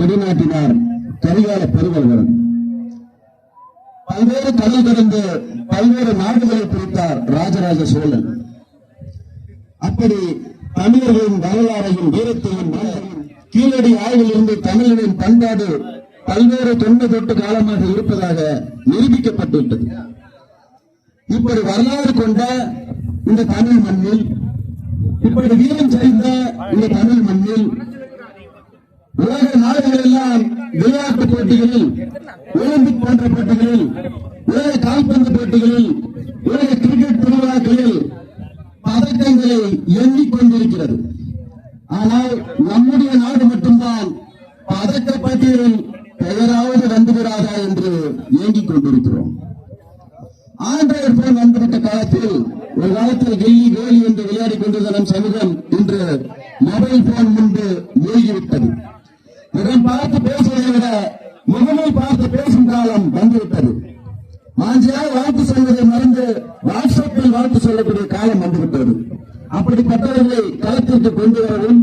கொடிநாட்டினார் கரிகால பெருவல்வரன் பல்வேறு கடல் கடந்து பல்வேறு நாடுகளை பிரித்தார் ராஜராஜ சோழன். அப்படி தமிழர்களின் வரலாறையும் வீரத்தையும் கீழடி ஆய்வில் இருந்து தமிழரின் பண்பாடு பல்வேறு தொண்டு தொட்டு காலமாக இருப்பதாக நிரூபிக்கப்பட்டுவிட்டது. இப்படி வரலாறு கொண்ட இந்த தமிழ் மண்ணில் இப்படி வீரம் சரிந்த இந்த தமிழ் மண்ணில் உலக நாடுகள் எல்லாம் விளையாட்டு போட்டிகளில் ஒலிம்பிக் போன்ற போட்டிகளில் உலக கால்பந்து போட்டிகளில் உலக கிரிக்கெட் திருவிழாக்களில் பதக்கங்களை எண்ணிக் கொண்டிருக்கிறது ஆனால் நம்முடைய நாடு மட்டும்தான் பதக்க பட்டியலில் பெயராவது வந்துவிடாதா என்று ஏங்கிக் கொண்டிருக்கிறோம். ஆண்ட்ராய்டு போன் வந்துவிட்ட காலத்தில் ஒரு காலத்தில் கெல்லி கோலி என்று விளையாடி கொண்டிருந்த நம் சமூகம் இன்று மொபைல் போன் முன்பு பார்த்து பேசுவதை விட முகமை பார்த்து பேசும் காலம் வந்துவிட்டது. மாஞ்சியால் வாழ்த்து சொல்வதை மறந்து வாட்ஸ்அப்பில் வாழ்த்து சொல்லக்கூடிய காலம் வந்துவிட்டது. அப்படிப்பட்டவர்களை களத்திற்கு கொண்டு வரவும்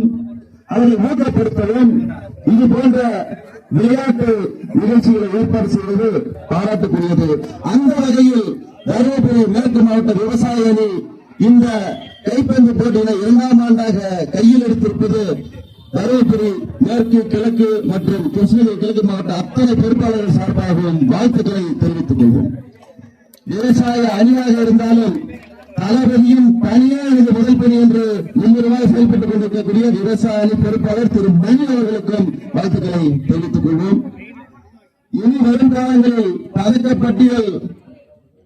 அவரை ஊக்கப்படுத்தவும் இது போன்ற விளையாட்டு நிகழ்ச்சிகளை ஏற்பாடு செய்வது பாராட்டுக்குரியது. அந்த வகையில் தருமபுரி மேற்கு மாவட்ட விவசாய அணி இந்த கைப்பந்து போட்டியினை இரண்டாம் ஆண்டாக கையில் எடுத்திருப்பது தருமபுரி மேற்கு கிழக்கு மற்றும் கிருஷ்ணகிரி கிழக்கு மாவட்ட அத்தனை பொறுப்பாளர்கள் சார்பாகவும் வாழ்த்துக்களை தெரிவித்துக் கொள்வோம். விவசாய அணியாக இருந்தாலும் தளபதியும் தனியாக எனது முதல் பணி என்று முன்னுரிவாக செயல்பட்டுக் கொண்டிருக்கக்கூடிய விவசாய அணி பொறுப்பாளர் திரு மணி அவர்களுக்கும் வாழ்த்துக்களை தெரிவித்துக் கொள்வோம். இனி வரும் காலங்களில் பதக்கப்பட்டியல்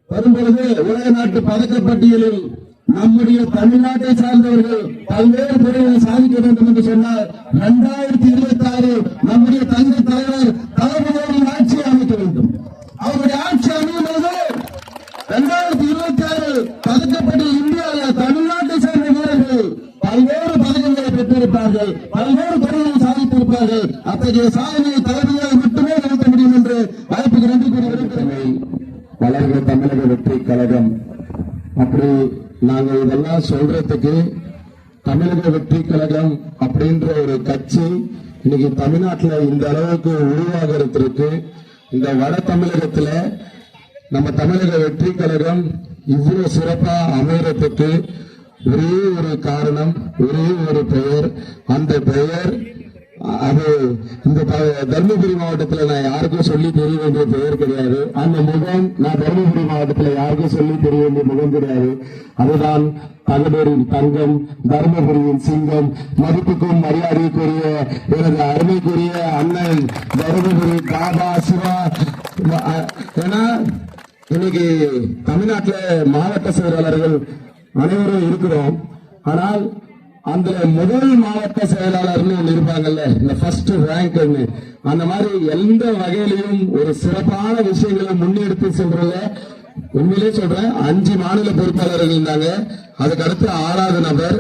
வரும்பொழுது உலக நாட்டு பதக்கப்பட்டியலில் நம்முடைய தமிழ்நாட்டை சார்ந்தவர்கள் பல்வேறு துறைகளை சாதிக்க வேண்டும் என்று சொன்னால் இரண்டாயிரத்தி இருபத்தி ஆறு நம்முடைய தந்தை தலைவர் தளபதியின் ஆட்சியை அமைக்க வேண்டும். அவருடைய ஆட்சி அமையும் பொழுது இரண்டாயிரத்தி இருபத்தி ஆறு பதக்கப்பட்ட இந்தியாவில் தமிழ்நாட்டை சார்ந்த வீரர்கள் பல்வேறு பதக்கங்களை பெற்றிருப்பார்கள் பல்வேறு துறைகளை சாதித்திருப்பார்கள். அத்தகைய சாதனையை தளபதியாக மட்டுமே நடத்த முடியும் என்று வாய்ப்புக்கு நன்றி வருகிறேன் வளர்கிற தமிழக வெற்றி கழகம். அப்படி நாங்கள் இதெல்லாம் சொல்றதுக்கு தமிழக வெற்றி கழகம் அப்படின்ற ஒரு கட்சி இன்னைக்கு தமிழ்நாட்டில் இந்த அளவுக்கு உருவாகிறதுக்கு இந்த வட தமிழகத்துல நம்ம தமிழக வெற்றி கழகம் இவ்வளவு சிறப்பா அமையறதுக்கு ஒரே ஒரு காரணம் ஒரே ஒரு பெயர். அந்த பெயர் அது இந்த தருமபுரி மாவட்டத்துல நான் யாருக்கும் சொல்லி தெரிய வேண்டிய பெயர் கிடையாது. அந்த முகம் நான் தருமபுரி மாவட்டத்துல யாருக்கும் சொல்லி தெரிய வேண்டிய முகம் கிடையாது. அதுதான் தகடூரின் தங்கம் தருமபுரியின் சிங்கம். மதிப்புக்கும் மரியாதைக்குரிய எனது அருமைக்குரிய அண்ணன் தருமபுரி பாபா சிவா. அ- ஏன்னா இன்னைக்கு தமிழ்நாட்டில் மாவட்ட செயலாளர்கள் அனைவரும் இருக்கிறோம். ஆனால் அந்த முதல் மாவட்ட செயலாளர்னு ஒண்ணு இருப்பாங்கல்ல இந்த ஃபர்ஸ்ட் ரேங்க்னு அந்த மாதிரி எந்த வகையிலையும் ஒரு சிறப்பான விஷயங்களை முன்னெடுத்து சென்றதுல உண்மையிலே சொல்றேன் அஞ்சு மாநில பொறுப்பாளர்கள் இருந்தாங்க. அதுக்கு அடுத்து ஆறாவது நபர்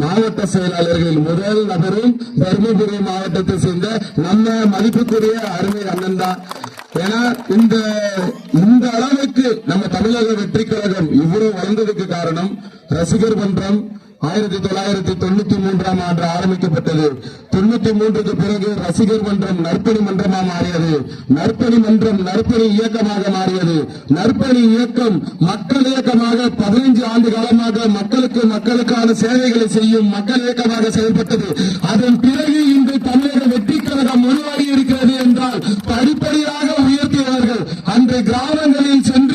மாவட்ட செயலாளர்களில் முதல் நபரும் தருமபுரி மாவட்டத்தை சேர்ந்த நம்ம மதிப்புக்குரிய அருமை அண்ணன் தான். ஏன்னா இந்த இந்த அளவுக்கு நம்ம தமிழக வெற்றி கழகம் இவ்வளவு வளர்ந்ததுக்கு காரணம் ரசிகர் மன்றம் ஆயிரத்தி தொள்ளாயிரத்தி தொண்ணூத்தி மூன்றாம் ஆண்டு ஆரம்பிக்கப்பட்டது. தொண்ணூத்தி மூன்றுக்கு பிறகு ரசிகர் மன்றம் நற்பணி மன்றமா மாறியது. நற்பணி மன்றம் நற்பணி இயக்கமாக மாறியது. நற்பணி இயக்கம் மக்கள் இயக்கமாக பதினைஞ்சு ஆண்டு காலமாக மக்களுக்கு மக்களுக்கான சேவைகளை செய்யும் மக்கள் இயக்கமாக செயல்பட்டது. அதன் பிறகு இன்று தமிழக வெற்றி கழகம் உருவாகி இருக்கிறது என்றால் படிப்படியாக உயர்த்தியவர்கள் அன்று கிராமங்களில் சென்று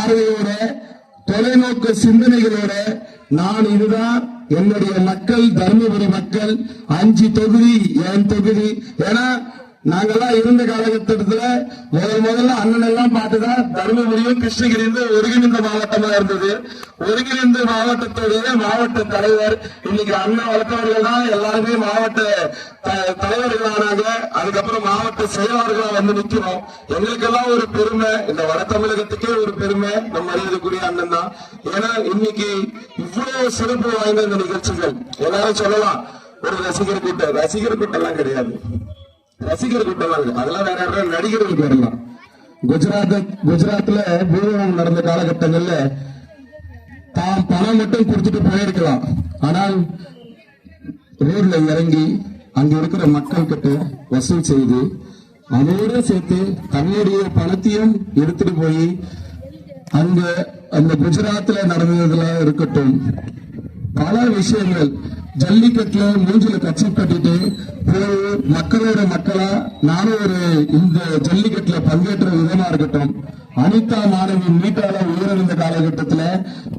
பார்வையோட தொலைநோக்கு சிந்தனைகளோட நான் இதுதான் என்னுடைய மக்கள் தருமபுரி மக்கள் அஞ்சு தொகுதி என் தொகுதி? ஏன்னா நாங்கெல்லாம் இருந்த காலகட்டத்துல முதல் முதல்ல அண்ணன் எல்லாம் பார்த்துதான் தருமபுரியும் கிருஷ்ணகிரியும் ஒருங்கிணைந்த மாவட்டமா இருந்தது. ஒருங்கிணைந்த மாவட்டத்துடைய மாவட்ட தலைவர் இன்னைக்கு அண்ணன் வளர்த்தவர்கள் தான் எல்லாருமே மாவட்ட தலைவர்களானாங்க. அதுக்கப்புறம் மாவட்ட செயலாளர்களா வந்து நிக்கிறோம். எங்களுக்கெல்லாம் ஒரு பெருமை. இந்த வட தமிழகத்துக்கே ஒரு பெருமை. நம்ம அறியக்கூடிய அண்ணன் தான். ஏன்னா இன்னைக்கு இவ்வளவு சிறப்பு வாய்ந்த இந்த நிகழ்ச்சிகள். எல்லாரும் சொல்லலாம். ஒரு ரசிகர் கூட்டம். ரசிகர் கூட்டம் எல்லாம் கிடையாது. ரசிகர் கூட்டம் எல்லாம் அதெல்லாம் வேற யாரும் நடிகர்கள் வரலாம் குஜராத் குஜராத்ல பூகம்பம் நடந்த காலகட்டங்கள்ல தாம் பணம் மட்டும் கொடுத்துட்டு போயிருக்கலாம். ஆனால் ரோட்ல இறங்கி அங்க இருக்கிற மக்கள் கிட்ட வசூல் செய்து அதோட சேர்த்து தன்னுடைய பணத்தையும் எடுத்துட்டு போய் அங்க அந்த குஜராத்ல நடந்ததுல இருக்கட்டும் பல விஷயங்கள் ஜல்லிக்கட்டுல மூஞ்சில கச்சி கட்டிட்டு போய் மக்களோட மக்களா நானும் ஒரு இந்த ஜல்லிக்கட்டுல பங்கேற்ற விதமா இருக்கட்டும். அனிதா மாணவி மீட்டால உயிரிழந்த காலகட்டத்துல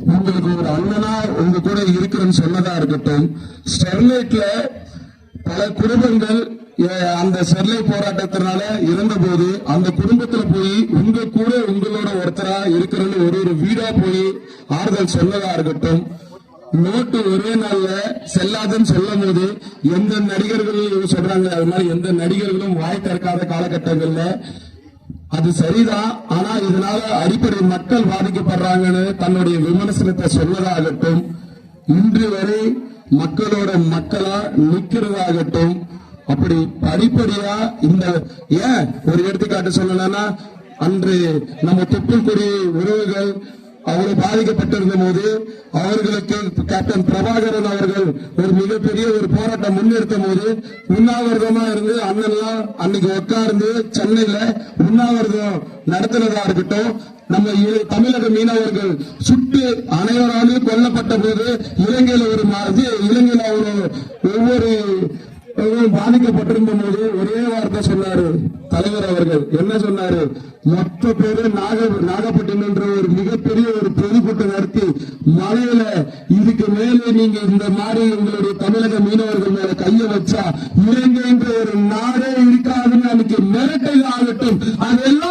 உங்களுக்கு ஒரு அண்ணனா உங்க கூட இருக்கிறேன்னு சொன்னதா இருக்கட்டும். ஸ்டெர்லைட்ல பல குடும்பங்கள் அஹ், அந்த ஸ்டெர்லைட் போராட்டத்தினால இருந்தபோது அந்த குடும்பத்துல போய் உங்க கூட உங்களோட ஒருத்தரா இருக்கிறன்னு ஒரு ஒரு வீடா போய் ஆறுதல் சொன்னதா இருக்கட்டும். நோட்டு ஒரே நாள்ல செல்லாதுன்னு சொல்லும் போது எந்த நடிகர்கள் சொல்றாங்க அது மாதிரி எந்த நடிகர்களும் வாய் திறக்காத காலகட்டங்கள்ல அது சரிதான். ஆனா இதனால அடிப்படை மக்கள் பாதிக்கப்படுறாங்கன்னு தன்னுடைய விமர்சனத்தை சொன்னதாகட்டும் இன்று வரை மக்களோட மக்களா நிக்கிறதாகட்டும் அப்படி படிப்படியா இந்த ஏன் ஒரு எடுத்துக்காட்டு சொல்லணும்னா அன்று நம்ம தொப்புள்குடி உறவுகள் அவர் பாதிக்கப்பட்டிருந்த போது அவர்களுக்கு கேப்டன் பிரபாகரன் அவர்கள் ஒரு மிகப்பெரிய ஒரு போராட்டம் முன்னிறுத்தும் போது உண்ணாவிரதமா இருந்து அண்ணன்லாம் அன்னைக்கு உட்கார்ந்து சென்னையில உண்ணாவிரதம் நடத்தினதா இருக்கட்டும் நம்ம இ- தமிழக மீனவர்கள் சுட்டு அனைவராலும் கொல்லப்பட்ட போது இலங்கையில ஒரு மா- இலங்கையில ஒரு ஒவ்வொரு ஒவ்வொரு போது ஒரே வார்த்தை சொன்னாரு தலைவர் அவர்கள். என்ன சொன்னாரு? மொத்த பேரு நாக நாகப்பட்டினம் என்ற ஒரு மிகப்பெரிய ஒரு பொதுக்கூட்டம் நடத்தி மலையில இதுக்கு மேலே நீங்க இந்த மாதிரி உங்களுடைய தமிழக மீனவர்கள் மேல கைய வச்சா இலங்கை என்ற ஒரு நாடே இருக்காதுன்னு அன்னைக்கு மிரட்டல் ஆகட்டும். அதெல்லாம்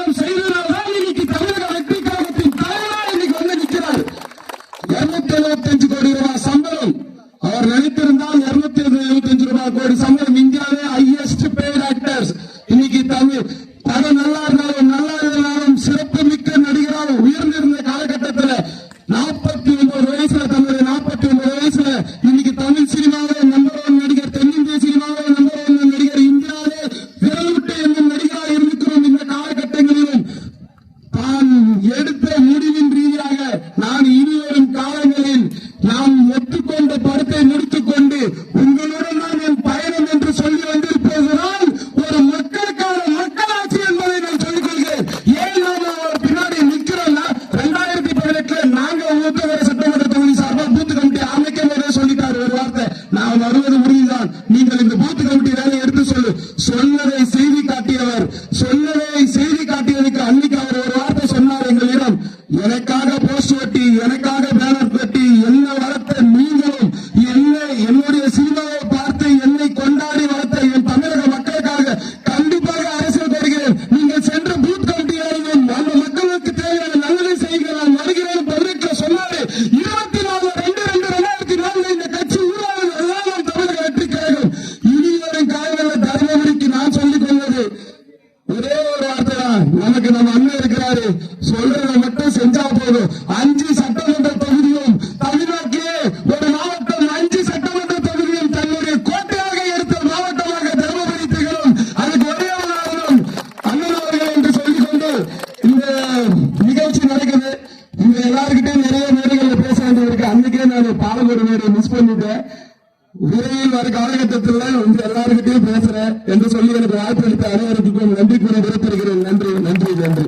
நான் பாலக்கோடு மேடையை மிஸ் பண்ணிட்டேன். விரைவில் வர காலகட்டத்தில் உங்க எல்லாருக்கிட்டையும் பேசுறேன் என்று சொல்லி எனக்கு வாய்ப்பு அளித்த அனைவருக்கும் நன்றி கூறி விடைபெறுகிறேன். நன்றி நன்றி நன்றி.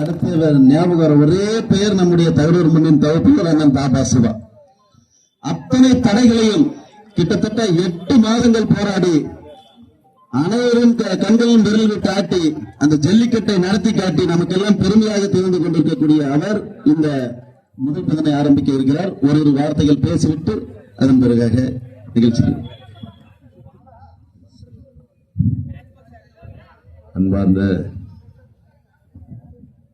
அடுத்த ஞாபகம் ஒரே பெயர் நம்முடைய தகவல் மண்ணின் அண்ணன் தாபா சிவா. அத்தனை தடைகளையும் கிட்டத்தட்ட எட்டு மாதங்கள் போராடி அனைவரும் கண்களின் காட்டி அந்த ஜல்லிக்கட்டை நடத்தி காட்டி நமக்கெல்லாம் பெருமையாக தெரிந்து கொண்டிருக்கக்கூடிய அவர் இந்த முதல் பிரதமை ஆரம்பிக்க இருக்கிறார். ஒரு வார்த்தைகள் பேசிவிட்டு அதன் பிறகாக நிகழ்ச்சி அன்பார்ந்த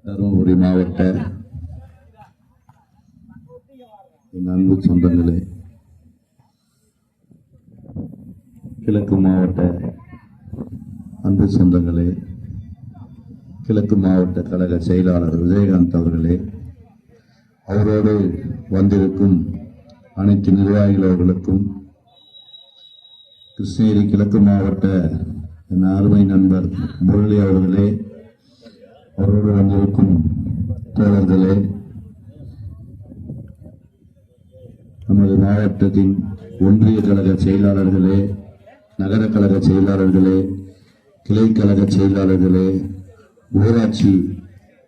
தருமபுரி மாவட்ட என் அன்பு சொந்தங்களே கிழக்கு மாவட்ட அன்பு சொந்தங்களே கிழக்கு மாவட்ட கழக செயலாளர் விஜயகாந்த் அவர்களே அவரோடு வந்திருக்கும் அனைத்து நிர்வாகிகள் அவர்களுக்கும் கிருஷ்ணகிரி கிழக்கு மாவட்ட என் அருமை நண்பர் முரளி அவர்களே அவரோடு வந்திருக்கும் தோழர்களே நமது மாவட்டத்தின் ஒன்றிய கழக செயலாளர்களே நகர கழக செயலாளர்களே கிளை கழக செயலாளர்களே ஊராட்சி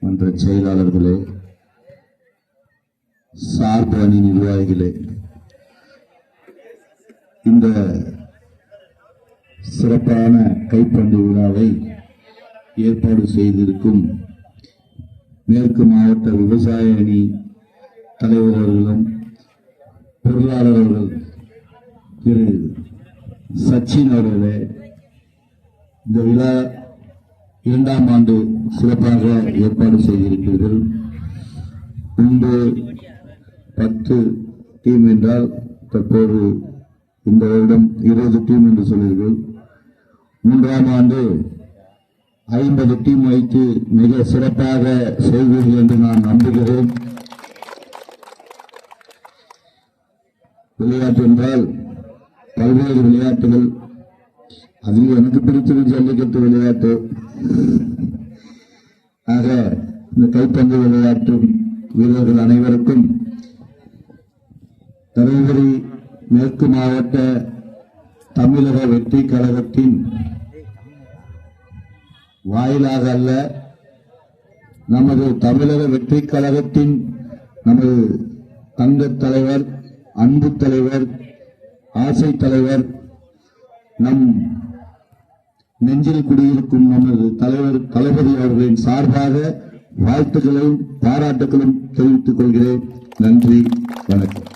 மன்ற செயலாளர்களே சார்பு அணி நிர்வாகிகளே இந்த சிறப்பான கைப்பந்து விழாவை ஏற்பாடு செய்திருக்கும் மேற்கு மாவட்ட விவசாய அணி தலைவர் அவர்களும் பொருளாளர் அவர்கள் திரு. சச்சின் அவர்களே இந்த விழா இரண்டாம் ஆண்டு சிறப்பாக ஏற்பாடு செய்திருக்கிறீர்கள். முன்பு பத்து டீம் என்றால் தற்போது இந்த வருடம் இருபது டீம் என்று சொன்னீர்கள் மூன்றாம் ஆண்டு ஐம்பது டீம் வைத்து மிக சிறப்பாக செய்வீர்கள் என்று நான் நம்புகிறேன். விளையாட்டு என்றால் பல்வேறு விளையாட்டுகள். அதில் எனக்கு பிடித்தது ஜல்லிக்கட்டு விளையாட்டு. ஆக இந்த கைப்பந்து விளையாட்டு வீரர்கள் அனைவருக்கும் தருமபுரி மேற்கு மாவட்ட தமிழக வெற்றி கழகத்தின் வாயிலாக அல்ல நமது தமிழக வெற்றி கழகத்தின் நமது தங்க தலைவர் அன்பு தலைவர் ஆசை தலைவர் நம் நெஞ்சில் குடியிருக்கும் நமது தலைவர் தளபதி அவர்களின் சார்பாக வாழ்த்துக்களையும் பாராட்டுகளும் தெரிவித்துக் கொள்கிறேன். நன்றி வணக்கம்.